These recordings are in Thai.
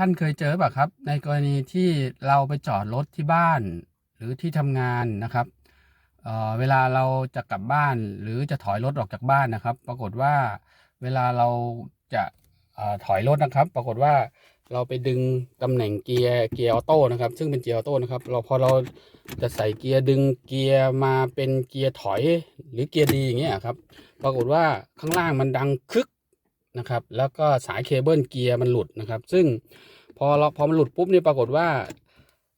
ท่านเคยเจอแบบครับ ในกรณีที่เราไปจอดรถที่บ้าน หรือที่ทำงานนะครับเเวลาเราจะกลับบ้าน หรือจะถอยรถออกจากบ้านนะครับ ปรากฏว่าเวลาเราจะอถอยรถนะครับ ปรากฏว่าเราไปดึงตำแหน่งเกียร์เกียร์ออโต้นะครับ ซึ่งเป็นเกียร์ออโต้นะครับ เราพอเราจะใส่เกียร์ดึงเกียร์มาเป็นเกียร์ถอยหรือเกียร์ดีอย่างเงี้ยครับ ปรากฏว่าข้างล่างมันดังคึก นะครับ แล้วก็สายเคเบิลเกียร์มันหลุดนะครับ ซึ่งพอเราพอมันหลุดปุ๊บเนี่ยปรากฏว่า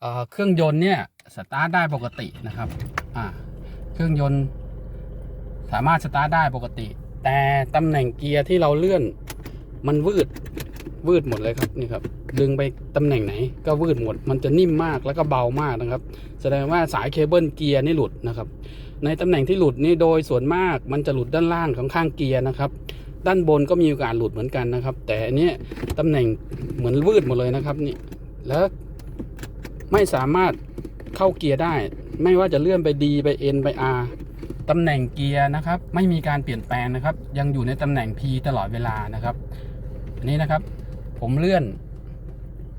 เเครื่องยนต์เนี่ยสตาร์ทได้ปกตินะครับเครื่องยนต์สามารถสตาร์ทได้ปกติ แต่ตำแหน่งเกียร์ที่เราเลื่อนมันวืดวืดหมดเลยครับนี่ครับดึงไปตำแหน่งไหนก็วืดหมด มันจะนิ่มมากแล้วก็เบามากนะครับ แสดงว่าสายเคเบิลเกียร์นี่หลุดนะครับ ในตำแหน่งที่หลุดนี่โดยส่วนมากมันจะหลุดด้านล่างของข้างเกียร์นะครับ ด้านบนก็มีโอกาสหลุดเหมือนกันนะครับ แต่อันนี้ตำแหน่งเหมือนวืดหมดเลยนะครับนี่แล้วไม่สามารถเข้าเกียร์ได้ ไม่ว่าจะเลื่อนไป D ไป N ไป R ตำแหน่งเกียร์นะครับ ไม่มีการเปลี่ยนแปลงนะครับ ยังอยู่ในตำแหน่ง P ตลอดเวลานะครับอันนี้นะครับ ผมเลื่อน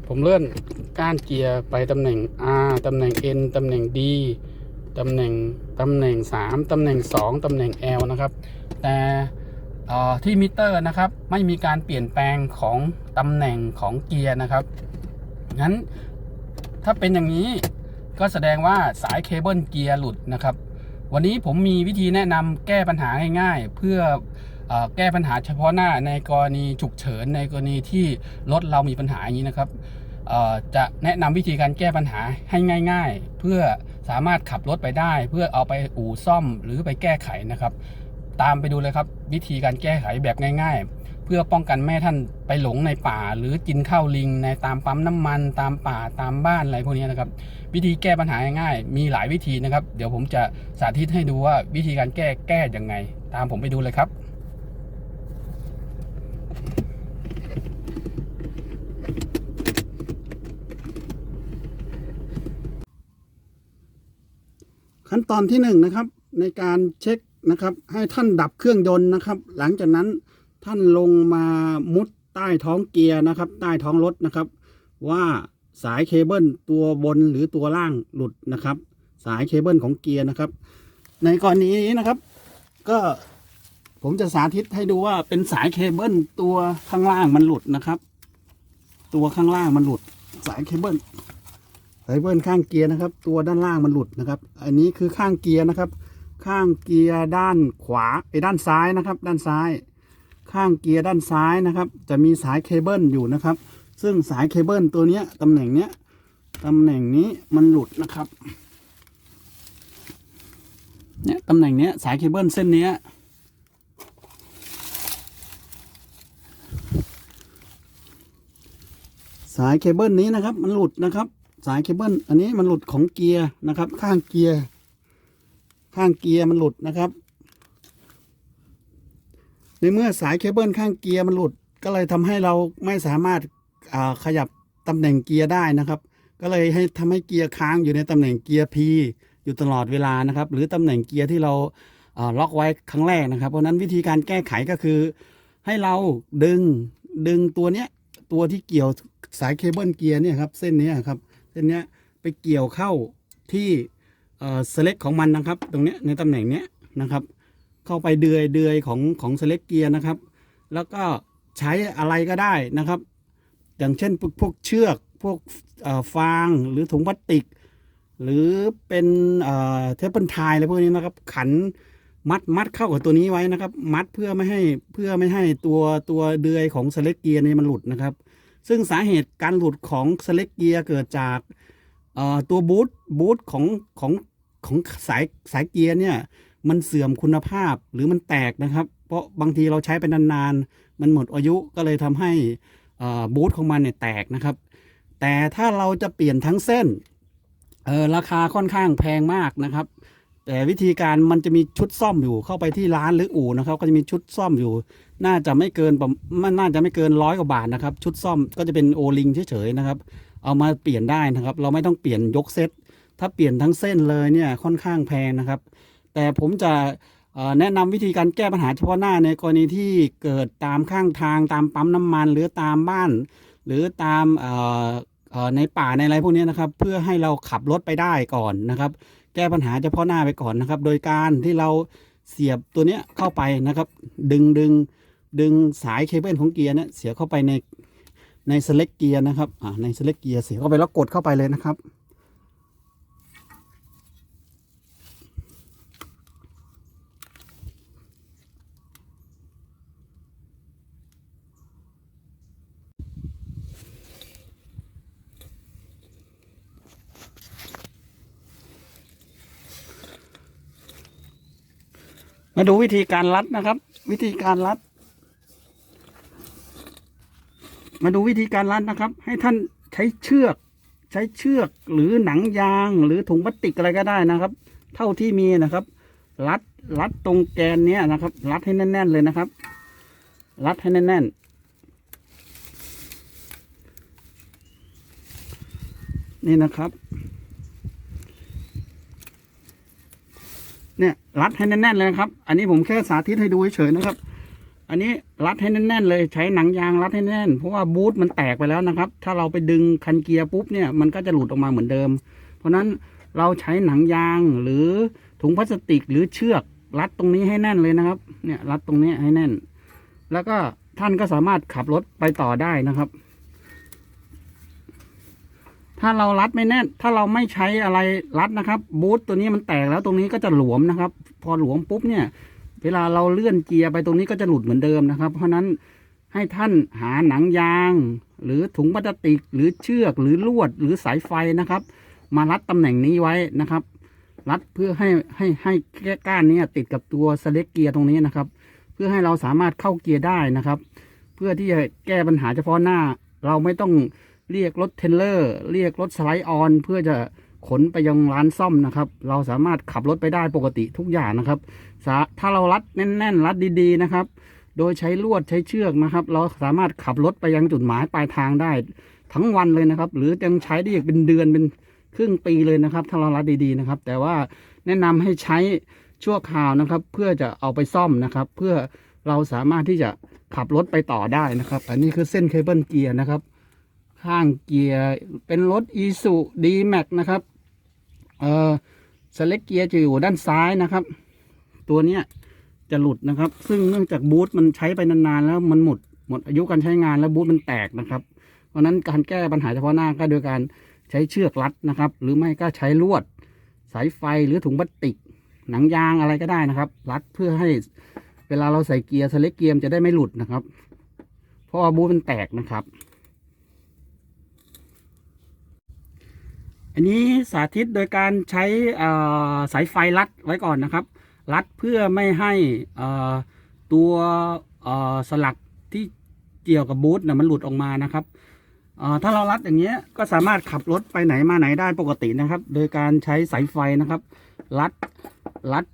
ผมเลื่อนก้านเกียร์ไปตำแหน่ง R ตำแหน่ง N ตำแหน่ง D ตำแหน่งตำแหน่ง 3 ตำแหน่ง 2 ตำแหน่ง L นะครับ แต่ ที่มิเตอร์นะครับ ไม่มีการเปลี่ยนแปลงของตำแหน่งของเกียร์นะครับงั้นถ้าเป็นอย่างนี้ก็แสดงว่าสายเคเบิลเกียร์หลุดนะครับ วันนี้ผมมีวิธีแนะนำแก้ปัญหาง่ายๆ เพื่ออแก้ปัญหาเฉพาะหน้าในกรณีฉุกเฉินในกรณีที่รถเรามีปัญหาอย่างนี้นะครับจะแนะนำวิธีการแก้ปัญหาให้ง่าย ๆ เพื่อสามารถขับรถไปได้ เพื่อเอาไปอู่ซ่อมหรือไปแก้ไขนะครับ ตามไปดูเลยครับ วิธีการแก้ไขแบบง่าย ๆ เพื่อป้องกันแม่ท่านไปหลงในป่า หรือกินข้าวลิง ในตามปั๊มน้ำมัน ตามป่าตามบ้านอะไรพวกนี้นะครับ วิธีแก้ปัญหาง่ายๆมีหลายวิธีนะครับ เดี๋ยวผมจะสาธิตให้ดูว่าวิธีการแก้แก้ยังไง ตามผมไปดูเลยครับขั้นตอนที่หนึ่งนะครับในการเช็ค นะครับ ให้ท่านดับเครื่องยนต์นะครับ หลังจากนั้นท่านลงมามุดใต้ท้องเกียร์นะครับ ใต้ท้องรถนะครับ ว่าสายเคเบิลตัวบนหรือตัวล่างหลุดนะครับ สายเคเบิลของเกียร์นะครับ ในกรณีนี้นะครับ ก็ผมจะสาธิตให้ดูว่าเป็นสายเคเบิลตัวข้างล่างมันหลุดนะครับ ตัวข้างล่างมันหลุด สายเคเบิลสายเบิลข้างเกียร์นะครับ ตัวด้านล่างมันหลุดนะครับ อันนี้คือข้างเกียร์นะครับ ข้างเกียร์ด้านขวาไอ้ด้านซ้ายนะครับ ด้านซ้าย ข้างเกียร์ด้านซ้ายนะครับ จะมีสายเคเบิลอยู่นะครับ ซึ่งสายเคเบิลตัวเนี้ยตำแหน่งเนี้ยตำแหน่งนี้มันหลุดนะครับเนี่ยตำแหน่งเนี้ยสายเคเบิลเส้นเนี้ยสายเคเบิลนี้นะครับ มันหลุดนะครับ สายเคเบิลอันนี้มันหลุดของเกียร์นะครับ ข้างเกียร์ ข้างเกียร์มันหลุดนะครับ ในเมื่อสายเคเบิลข้างเกียร์มันหลุด ก็เลยทำให้เราไม่สามารถาขยับตำแหน่งเกียร์ได้นะครับ ก็เลยให้ทำให้เกียร์ค้างอยู่ในตำแหน่งเกียร์ P อยู่ตลอดเวลานะครับ หรือตำแหน่งเกียร์ที่เราาล็อกไว้ครั้งแรกนะครับ เพราะนั้นวิธีการแก้ไขก็คือ ให้เราดึงดึงตัวเนี้ยตัวที่เกี่ยวสายเคเบิลเกียร์เนี่ยครับเส้นนี้ครับเส้นนี้ไปเกี่ยวเข้าที่ เอ่อสเล็กของมันนะครับ ตรงเนี้ยในตำแหน่งเนี้ยนะครับ เข้าไปเดือยเดือยของของสเล็กเกียร์นะครับ แล้วก็ใช้อะไรก็ได้นะครับ อย่างเช่นพวกพวกเชือกพวกฟางหรือถุงพลาสติก หรือเป็นเทปเปิลไทอะไรพวกนี้นะครับ ขันมัดมัดเข้ากับตัวนี้ไว้นะครับ มัดเพื่อไม่ให้เพื่อไม่ให้ตัวตัวเดือยของสเล็กเกียร์เนี่ยมันหลุดนะครับ ซึ่งสาเหตุการหลุดของสเล็กเกียร์เกิดจากตัวบูทบูทของของ ของสายสายเกียร์เนี่ย มันเสื่อมคุณภาพหรือมันแตกนะครับ เพราะบางทีเราใช้ไปนานๆ มันหมดอายุก็เลยทำให้บูทของมันเนี่ยแตกนะครับ แต่ถ้าเราจะเปลี่ยนทั้งเส้นเออราคาค่อนข้างแพงมากนะครับ แต่วิธีการมันจะมีชุดซ่อมอยู่เข้าไปที่ร้านหรืออู่นะครับ ก็จะมีชุดซ่อมอยู่ น่าจะไม่เกินประมันน่าจะไม่เกินร้อยกว่าบาทนะครับ ชุดซ่อมก็จะเป็นโอลิงเฉยๆนะครับ เอามาเปลี่ยนได้นะครับ เราไม่ต้องเปลี่ยนยกเซต ถ้าเปลี่ยนทั้งเส้นเลยเนี่ยค่อนข้างแพงนะครับ แต่ผมจะแนะนำวิธีการแก้ปัญหาเฉพาะหน้าในกรณีที่เกิดตามข้างทางตามปั๊มน้ำมัน หรือตามบ้าน หรือตามในป่าในอะไรพวกนี้นะครับ เพื่อให้เราขับรถไปได้ก่อนนะครับ แก้ปัญหาเฉพาะหน้าไปก่อนนะครับ โดยการที่เราเสียบตัวเนี้ยเข้าไปนะครับ ดึงดึงดึงสายเคเบิลของเกียร์เนี่ยเสียบเข้าไปในในสเล็กเกียร์นะครับอ่าในสเล็กเกียร์เสียบเข้าไปแล้วกดเข้าไปเลยนะครับ มาดูวิธีการรัดนะครับ วิธีการรัด มาดูวิธีการรัดนะครับ ให้ท่านใช้เชือก ใช้เชือกหรือหนังยางหรือถุงพลาสติกอะไรก็ได้นะครับ เท่าที่มีนะครับ รัดรัดตรงแกนเนี้ยนะครับ รัดให้แน่น ๆ เลยนะครับ รัดให้แน่น ๆนี่นะครับ เนี่ยรัดให้แน่นๆเลยนะครับ อันนี้ผมแค่สาธิตให้ดูเฉยๆนะครับ อันนี้รัดให้แน่นๆเลยใช้หนังยางรัดให้แน่น เพราะว่าบูทมันแตกไปแล้วนะครับ ถ้าเราไปดึงคันเกียร์ปุ๊บเนี่ยมันก็จะหลุดออกมาเหมือนเดิม เพราะฉะนั้นเราใช้หนังยางหรือถุงพลาสติกหรือเชือกรัดตรงนี้ให้แน่นเลยนะครับ เนี่ยรัดตรงนี้ให้แน่น แล้วก็ท่านก็สามารถขับรถไปต่อได้นะครับ ถ้าเรารัดไม่แน่น ถ้าเราไม่ใช้อะไรรัดนะครับ บูทตัวนี้มันแตกแล้วตรงนี้ก็จะหลวมนะครับ พอหลวมปุ๊บเนี่ย เวลาเราเลื่อนเกียร์ไปตรงนี้ก็จะหลุดเหมือนเดิมนะครับ เพราะนั้นให้ท่านหาหนังยาง หรือถุงพลาสติก หรือเชือกหรือลวดหรือสายไฟนะครับ มารัดตำแหน่งนี้ไว้นะครับ รัดเพื่อให้ให้ให้แก้ก้านนี้ติดกับตัวสเล็กเกียร์ตรงนี้นะครับ เพื่อให้เราสามารถเข้าเกียร์ได้นะครับ เพื่อที่จะแก้ปัญหาเฉพาะหน้า เราไม่ต้อง เรียกรถเทรลเลอร์ เรียกรถสไลด์ออน เพื่อจะขนไปยังร้านซ่อมนะครับ เราสามารถขับรถไปได้ปกติทุกอย่างนะครับ ถ้าเรารัดแน่น ๆ รัดดีๆนะครับ โดยใช้ลวดใช้เชือกนะครับ เราสามารถขับรถไปยังจุดหมายปลายทางได้ ทั้งวันเลยนะครับ หรือยังใช้ได้อีกเป็นเดือนเป็นครึ่งปีเลยนะครับ ถ้าเรารัดดีๆนะครับ แต่ว่าแนะนำให้ใช้ชั่วคราวนะครับ เพื่อจะเอาไปซ่อมนะครับ เพื่อเราสามารถที่จะขับรถไปต่อได้นะครับ อันนี้คือเส้นเคเบิลเกียร์นะครับ ข้างเกียร์เป็นรถอีซูดีแม็กนะครับเอ่อสเล็กเกียร์จะอยู่ด้านซ้ายนะครับ ตัวเนี้ยจะหลุดนะครับ ซึ่งเนื่องจากบูทมันใช้ไปนานๆแล้วมันหมดหมดอายุการใช้งานแล้วบูทมันแตกนะครับ เพราะนั้นการแก้ปัญหาเฉพาะหน้าก็โดยการใช้เชือกรัดนะครับ หรือไม่ก็ใช้ลวด สายไฟหรือถุงพลาสติก หนังยางอะไรก็ได้นะครับ รัดเพื่อให้เวลาเราใส่เกียร์สเล็กเกียร์จะได้ไม่หลุดนะครับ เพราะว่าบูทมันแตกนะครับ อันนี้สาธิตโดยการใช้สายไฟรัดไว้ก่อนนะครับ รัดเพื่อไม่ให้ตัวสลักที่เกี่ยวกับบูทนะมันหลุดออกมานะครับถ้าเรารัดอย่างเงี้ยก็สามารถขับรถไปไหนมาไหนได้ปกตินะครับ โดยการใช้สายไฟนะครับ รัดรัด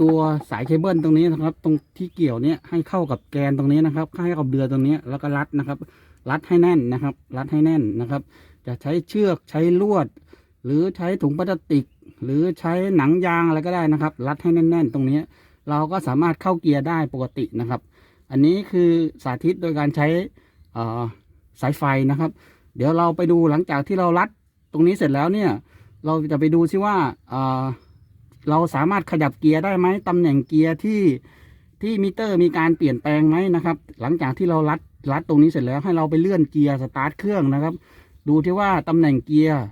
ตัวสายเคเบิลตรงนี้นะครับ ตรงที่เกี่ยวเนี้ยให้เข้ากับแกนตรงนี้นะครับให้กับเดือยตรงนี้แล้วก็รัดนะครับ รัดให้แน่นนะครับ รัดให้แน่นนะครับ จะใช้เชือกใช้ลวด หรือใช้ถุงพลาสติก หรือใช้หนังยางอะไรก็ได้นะครับ รัดให้แน่น ๆ ตรงนี้ เราก็สามารถเข้าเกียร์ได้ปกตินะครับ อันนี้คือสาธิตโดยการใช้สายไฟนะครับ เดี๋ยวเราไปดูหลังจากที่เรารัดตรงนี้เสร็จแล้วเนี่ย เราจะไปดูซิว่าเเราสามารถขยับเกียร์ได้ไหมตำแหน่งเกียร์ที่ที่มิเตอร์มีการเปลี่ยนแปลงไหมนะครับ หลังจากที่เรารัดรัดตรงนี้เสร็จแล้วให้เราไปเลื่อนเกียร์สตาร์ทเครื่องนะครับ ดูที่ว่าตำแหน่งเกียร์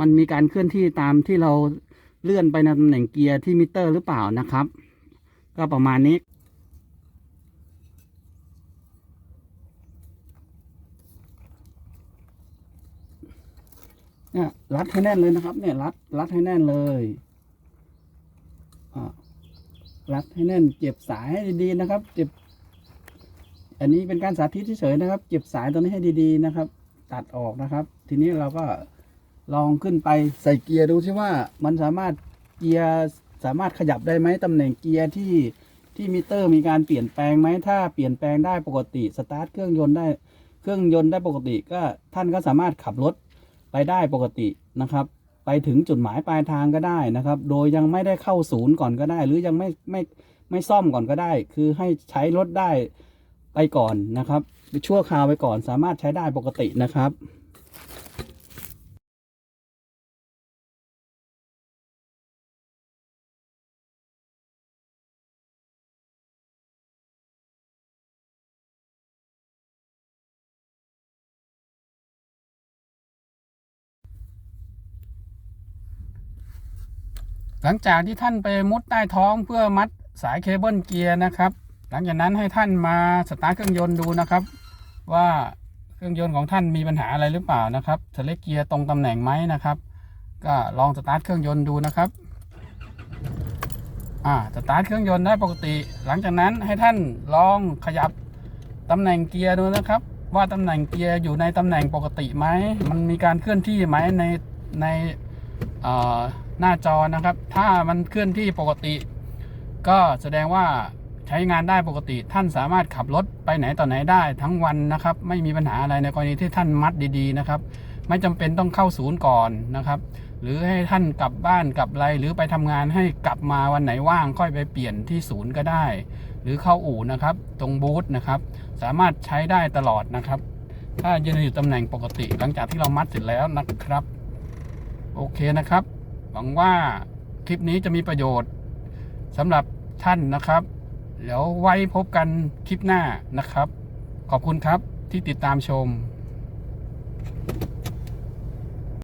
มันมีการเคลื่อนที่ตามที่เราเลื่อนไปในตำแหน่งเกียร์ที่มิเตอร์หรือเปล่านะครับ ก็ประมาณนี้เนี่ยรัดให้แน่นเลยนะครับ เนี่ยรัดรัดให้แน่นเลยอ่ารัดให้แน่น เจ็บสายให้ดีๆนะครับ เจ็บ อันนี้เป็นการสาธิตเฉยๆนะครับ เจ็บสายตัวนี้ให้ดีๆนะครับ ตัดออกนะครับ ทีนี้เราก็ ลองขึ้นไปใส่เกียร์ดูซิว่ามันสามารถเกียร์สามารถขยับได้ไหมตำแหน่งเกียร์ที่ที่มิเตอร์มีการเปลี่ยนแปลงไหมถ้าเปลี่ยนแปลงได้ปกติสตาร์ทเครื่องยนต์ได้เครื่องยนต์ได้ปกติก็ท่านก็สามารถขับรถไปได้ปกตินะครับ ไปถึงจุดหมายปลายทางก็ได้นะครับ โดยยังไม่ได้เข้าศูนย์ก่อนก็ได้ หรือยังไม่ไม่ไม่ซ่อมก่อนก็ได้ คือให้ใช้รถได้ไปก่อนนะครับชั่วคราวไปก่อนสามารถใช้ได้ปกตินะครับ หลังจากที่ท่านไปมุดใต้ท้องเพื่อมัดสายเคเบิลเกียร์นะครับ หลังจากนั้นให้ท่านมาสตาร์ทเครื่องยนต์ดูนะครับ ว่าเครื่องยนต์ของท่านมีปัญหาอะไรหรือเปล่านะครับสเล็กเกียร์ตรงตำแหน่งไหมนะครับ ก็ลองสตาร์ทเครื่องยนต์ดูนะครับอ่าสตาร์ทเครื่องยนต์ได้ปกติ หลังจากนั้นให้ท่านลองขยับตำแหน่งเกียร์ดูนะครับ ว่าตำแหน่งเกียร์อยู่ในตำแหน่งปกติไหมมันมีการเคลื่อนที่ไหมในในอ่อ หน้าจอนะครับ ถ้ามันเคลื่อนที่ปกติ ก็แสดงว่าใช้งานได้ปกติ ท่านสามารถขับรถไปไหนต่อไหนได้ทั้งวันนะครับ ไม่มีปัญหาอะไรในกรณีที่ท่านมัดดีๆนะครับ ไม่จำเป็นต้องเข้าศูนย์ก่อนนะครับ หรือให้ท่านกลับบ้านกลับไรหรือไปทำงานให้กลับมาวันไหนว่างค่อยไปเปลี่ยนที่ศูนย์ก็ได้ หรือเข้าอู่นะครับ ตรงบูธนะครับ สามารถใช้ได้ตลอดนะครับ ถ้ายืนอยู่ตำแหน่งปกติ หลังจากที่เรามัดเสร็จแล้วนะครับ โอเคนะครับ หวังว่าคลิปนี้จะมีประโยชน์สำหรับท่านนะครับ เดี๋ยวไว้พบกันคลิปหน้านะครับ ขอบคุณครับที่ติดตามชม